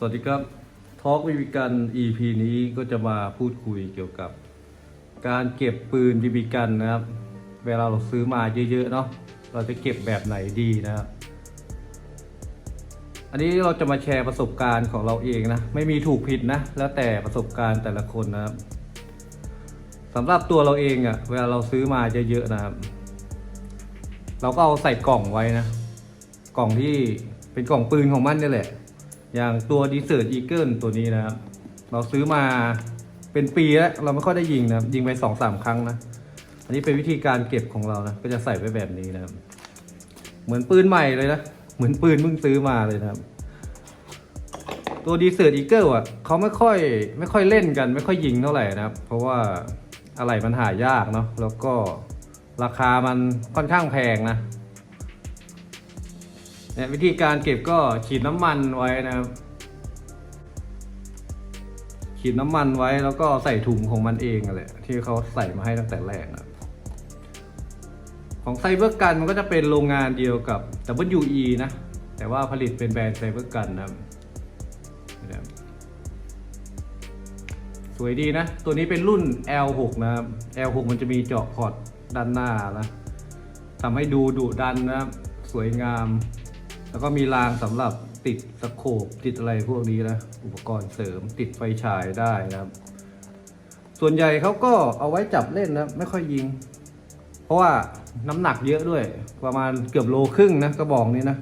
สวัสดีครับทอล์กวิวิกัน EP นี้ก็จะมาพูดคุยเกี่ยวกับ การเก็บปืนบีบีกันนะครับ เวลาเราซื้อมาเยอะๆเนาะเราจะเก็บแบบไหนดีนะครับ อันนี้เราจะมาแชร์ประสบการณ์ของเราเองนะ ไม่มีถูกผิดนะ แล้วแต่ประสบการณ์แต่ละคนนะครับสำหรับตัวเราเองอะ่ะเวลาเราซื้อมาเยอะๆนะครับ เราก็เอาใส่กล่องไว้นะ กล่องที่เป็นกล่องปืนของมันนี่แหละ อย่างตัวดีเซอร์ e อีเกิลตัวนี้นะครับ เราซื้อมาเป็นปีแล้วเราไม่ค่อยได้ยิงนะครับ ยิงไปสองสามครั้งนะ อันนี้เป็นวิธีการเก็บของเรานะ ก็จะใส่ไว้แบบนี้นะครับ เหมือนปืนใหม่เลยนะ เหมือนปืนเพิ่งซื้อมาเลยนะครับ ตัวดีเซอร์ e อีเกิลอะเขาไม่ค่อยไม่ค่อยเล่นกัน ไม่ค่อยยิงเท่าไหร่นะครับ เพราะว่าอะไรมันหายากเนาะ แล้วก็ราคามันค่อนข้างแพงนะ นี่ยวิธีการเก็บก็ฉีดน้ำมันไว้นะครับ ฉีดน้ำมันไว้แล้วก็ใส่ถุงของมันเองกันแหละที่เขาใส่มาให้ตั้งแต่แรกนะของไซเบอร์กันมันก็จะเป็นโรงงานเดียวกับ WE นะ แต่ว่าผลิตเป็นแบรนด์ไซเบอร์กันนะครับนะครับสวยดีนะ ตัวนี้เป็นรุ่น L6 นะครับ L6 มันจะมีเจาะพอร์ตด้านหน้านะทำให้ดูดุดันนะครับ สวยงาม แล้วก็มีรางสำหรับติดสโคปติดอะไรพวกนี้นะ อุปกรณ์เสริมติดไฟฉายได้นะครับ ส่วนใหญ่เขาก็เอาไว้จับเล่นนะ ไม่ค่อยยิง เพราะว่าน้ำหนักเยอะด้วย ประมาณเกือบโลครึ่งนะกระบอกนี้นะ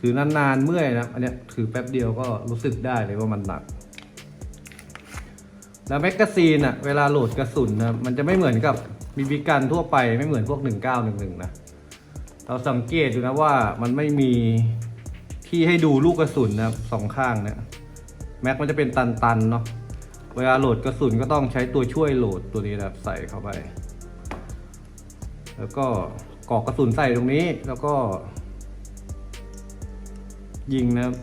ถือนานๆเมื่อยนะ อันเนี้ยถือแป๊บเดียวก็รู้สึกได้เลยว่ามันหนัก แล้วแมกกาซีนอะเวลาโหลดกระสุนนะมันจะไม่เหมือนกับบีบีกันทั่วไปไม่เหมือนพวก 1911 นะ เราสังเกตดูนะว่ามันไม่มี ที่ให้ดูลูกกระสุนนะครับสองข้างเนี่ยแม็กมันจะเป็นตันๆเนาะเวลาโหลดกระสุนก็ต้องใช้ตัวช่วยโหลดตัวนี้นะครับใส่เข้าไป แล้วก็กรอกกระสุนใส่ตรงนี้แล้วก็ ยิงนะครับ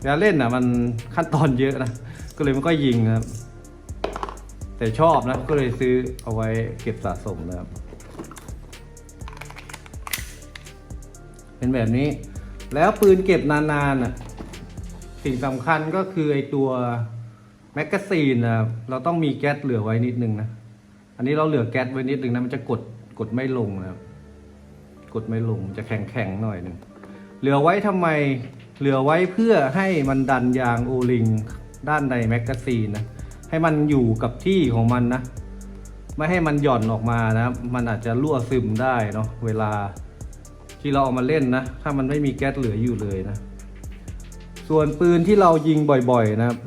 เวลาเล่นอะมันขั้นตอนเยอะนะก็เลยไม่ค่อยยิงนะครับ แต่ชอบนะก็เลยซื้อเอาไว้เก็บสะสมนะครับ เป็นแบบนี้ แล้วปืนเก็บนานๆน่ะสิ่งสำคัญก็คือไอตัวแมกกาซีนนะเราต้องมีแก๊สเหลือไว้นิดนึงนะ อันนี้เราเหลือแก๊สไว้นิดนึงนะมันจะกดกดไม่ลงนะครับกดไม่ลงจะแข็งแข็งๆหน่อยหนึ่งเหลือไว้ทำไมเหลือไว้เพื่อให้มันดันยางโอลิงด้านในแมกกาซีนนะให้มันอยู่กับที่ของมันนะ ไม่ให้มันหย่อนออกมานะมันอาจจะรั่วซึมได้เนาะเวลา ที่เราเอามาเล่นนะ ถ้ามันไม่มีแก๊สเหลืออยู่เลยนะ ส่วนปืนที่เรายิงบ่อยๆนะครับ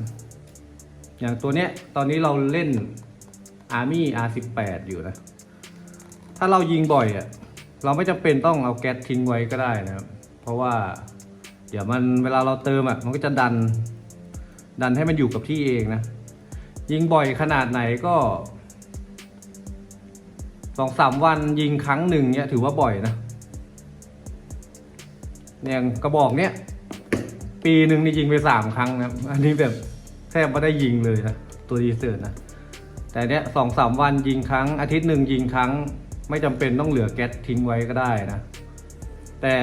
อย่างตัวเนี้ย ตอนนี้เราเล่น Army R18 อยู่นะ ถ้าเรายิงบ่อยอะ่ะ เราไม่จำเป็นต้องเอาแก๊สทิ้งไว้ก็ได้นะครับ เพราะว่าเดี๋ยวมันเวลาเราเติมอะ่ะ มันก็จะดัน ดันให้มันอยู่กับที่เองนะ ยิงบ่อยขนาดไหนก็สองสามวันยิงครั้งหนึ่งเนี้ยถือว่าบ่อยนะ เนี่ยกระบอกเนี้ยปีหนึ่งนี่ยิงไปสามครั้งนะอันนี้แบบแทบไม่ได้ยิงเลยนะตัวดีเซอร์นะแต่เนี้ยสองสามวันยิงครั้ง อาทิตย์หนึ่งยิงครั้ง ไม่จำเป็นต้องเหลือแก๊สทิ้งไว้ก็ได้นะ แต่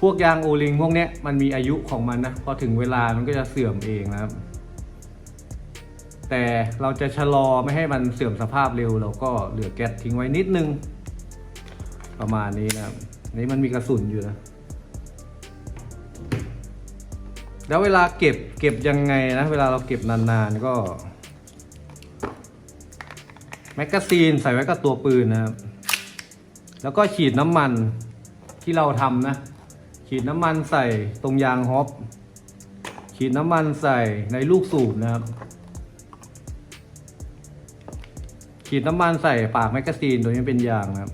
พวกยางโอลิงพวกเนี้ยมันมีอายุของมันนะพอถึงเวลามันก็จะเสื่อมเองนะครับ แต่เราจะชะลอไม่ให้มันเสื่อมสภาพเร็ว เราก็เหลือแก๊สทิ้งไว้นิดนึง ประมาณนี้นะครับนี่มันมีกระสุนอยู่นะ แล้วเวลาเก็บเก็บยังไงนะ เวลาเราเก็บนานๆก็ แมกกาซีนใส่ไว้กับตัวปืนนะครับ แล้วก็ฉีดน้ำมันที่เราทำนะ ฉีดน้ำมันใส่ตรงยางฮอปฉีดน้ำมันใส่ในลูกสูบนะครับ ฉีดน้ำมันใส่ปากแมกกาซีนตัวนี้เป็นยางนะครับ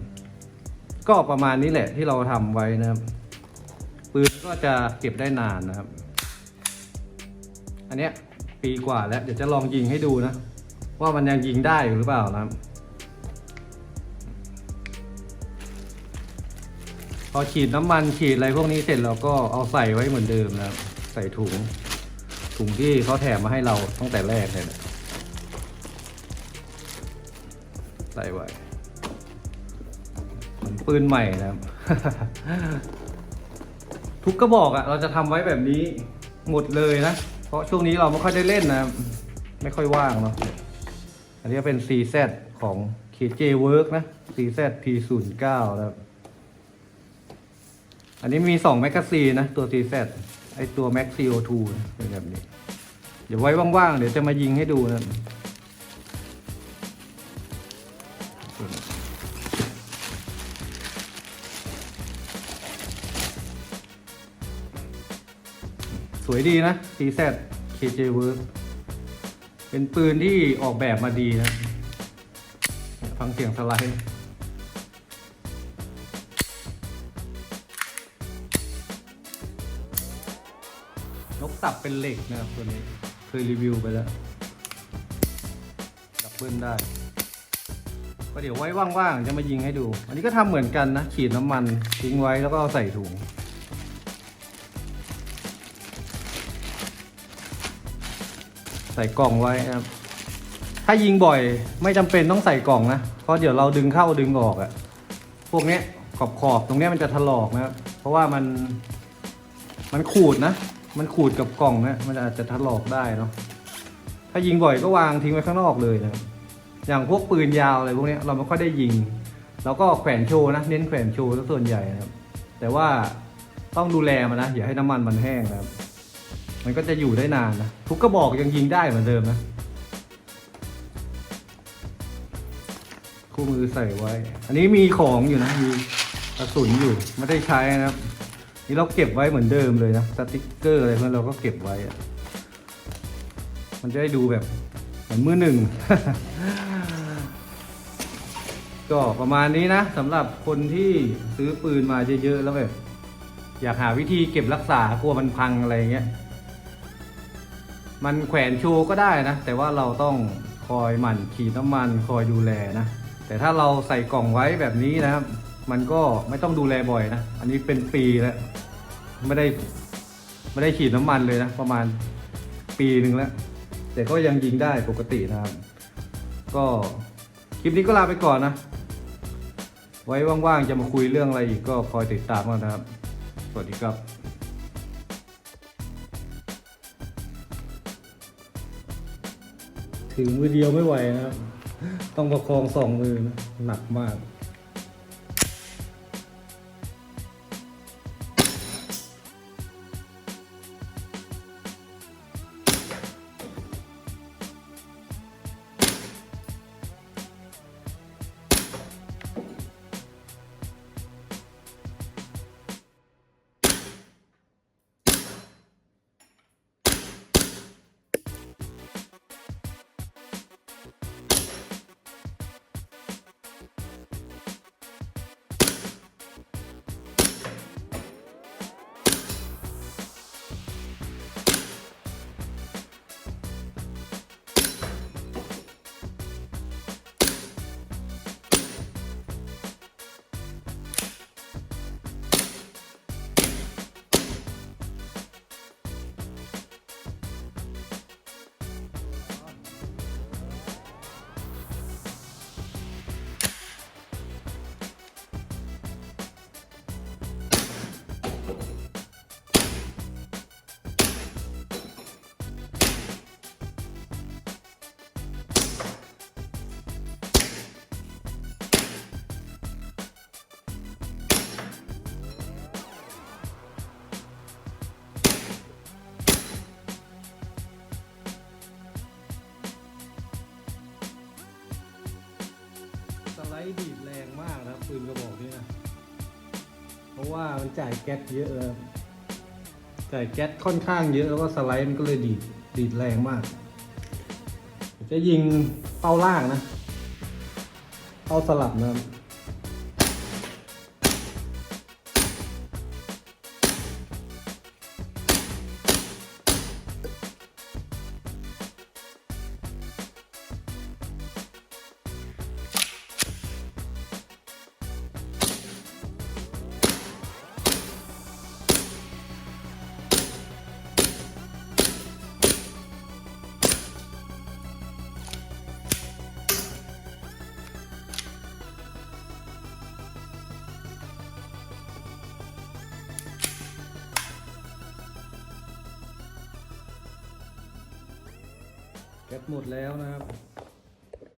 ก็ประมาณนี้แหละที่เราทำไว้นะครับ ปืนก็จะเก็บได้นานนะครับ อันเนี้ยปีกว่าแล้ว เดี๋ยวจะลองยิงให้ดูนะ ว่ามันยังยิงได้อยู่หรือเปล่านะพอฉีดน้ำมันฉีดอะไรพวกนี้เสร็จเราก็เอาใส่ไว้เหมือนเดิมนะใส่ถุง ถุงที่เขาแถมมาให้เราตั้งแต่แรกเลยนะใส่ไว้เหมือนปืนใหม่นะครับ ทุกกระบอกอะเราจะทำไว้แบบนี้หมดเลยนะ ราะช่วงนี้เราไม่ค่อยได้เล่นนะ ไม่ค่อยว่างเนาะอันนี้เป็น CZ ของ KJ Work นะ CZ P09 นะครับอันนี้มี2แมกกาซีนนะ ตัว CZ ไอตัว Max CO2 นะเป็นแบบนี้ เดี๋ยวไว้ว่างๆ เดี๋ยวจะมายิงให้ดูนะ สวยดีนะ CZ KJ Work เป็นปืนที่ออกแบบมาดีนะ ฟังเสียงสไลด์นกสับเป็นเหล็กนะครับตัวนี้ เคยรีวิวไปแล้ว ดับเบิลได้ก็เดี๋ยวไว้ว่างๆ จะมายิงให้ดู อันนี้ก็ทำเหมือนกันนะฉีดน้ำมันทิ้งไว้แล้วก็เอาใส่ถุง ใส่กล่องไว้นะครับ ถ้ายิงบ่อยไม่จำเป็นต้องใส่กล่องนะ เพราะเดี๋ยวเราดึงเข้าดึงออกอะพวกเนี้ยขอบขอบๆตรงเนี้ยมันจะถลอกนะครับ เพราะว่ามันมันขูดนะ มันขูดกับกล่องนะมันอาจจะถลอกได้เนาะ ถ้ายิงบ่อยก็วางทิ้งไว้ข้างนอกเลยนะครับอย่างพวกปืนยาวอะไรพวกเนี้ยเราไม่ค่อยได้ยิงเราก็แขวนโชว์นะ เน้นแขวนโชว์ซะส่วนใหญ่นะครับ แต่ว่าต้องดูแลมันนะอย่าให้น้ำมันมันแห้งนะครับ มันก็จะอยู่ได้นานนะ ทุกกระบอกยังยิงได้เหมือนเดิมนะ คู่มือใส่ไว้ อันนี้มีของอยู่นะ มีกระสุนอยู่ ไม่ได้ใช้นะครับ นี่เราเก็บไว้เหมือนเดิมเลยนะ สติกเกอร์อะไรพวกนี้เราก็เก็บไว้อะมันจะได้ดูแบบเหมือนมือหนึ่ง ก็ประมาณนี้นะสำหรับคนที่ซื้อปืนมาเยอะๆแล้วแบบอยากหาวิธีเก็บรักษากลัวมันพังอะไรเงี้ย มันแขวนโชว์ก็ได้นะ แต่ว่าเราต้องคอยหมั่นขีดน้ำมันคอยดูแลนะ แต่ถ้าเราใส่กล่องไว้แบบนี้นะครับ มันก็ไม่ต้องดูแลบ่อยนะ อันนี้เป็นปีแล้วไม่ได้ไม่ได้ฉีดน้ำมันเลยนะ ประมาณปีหนึ่งแล้ว แต่ก็ยังยิงได้ปกตินะครับ ก็คลิปนี้ก็ลาไปก่อนนะ ไว้ว่างๆจะมาคุยเรื่องอะไรอีกก็คอยติดตามกันนะครับ สวัสดีครับ ถือมือเดียวไม่ไหวนะครับ ต้องประคองสองมือนะหนักมาก ไลด์ดีดแรงมากนะครับปืนกระบอกนี้นะ เพราะว่ามันจ่ายแก๊สเยอะเลยจ่ายแก๊สค่อนข้างเยอะแล้วก็สไลด์มันก็เลยดีดดีดแรงมาก จะยิงเป้าล่างนะเป้าสลับนะครับ หมดแล้วนะครับ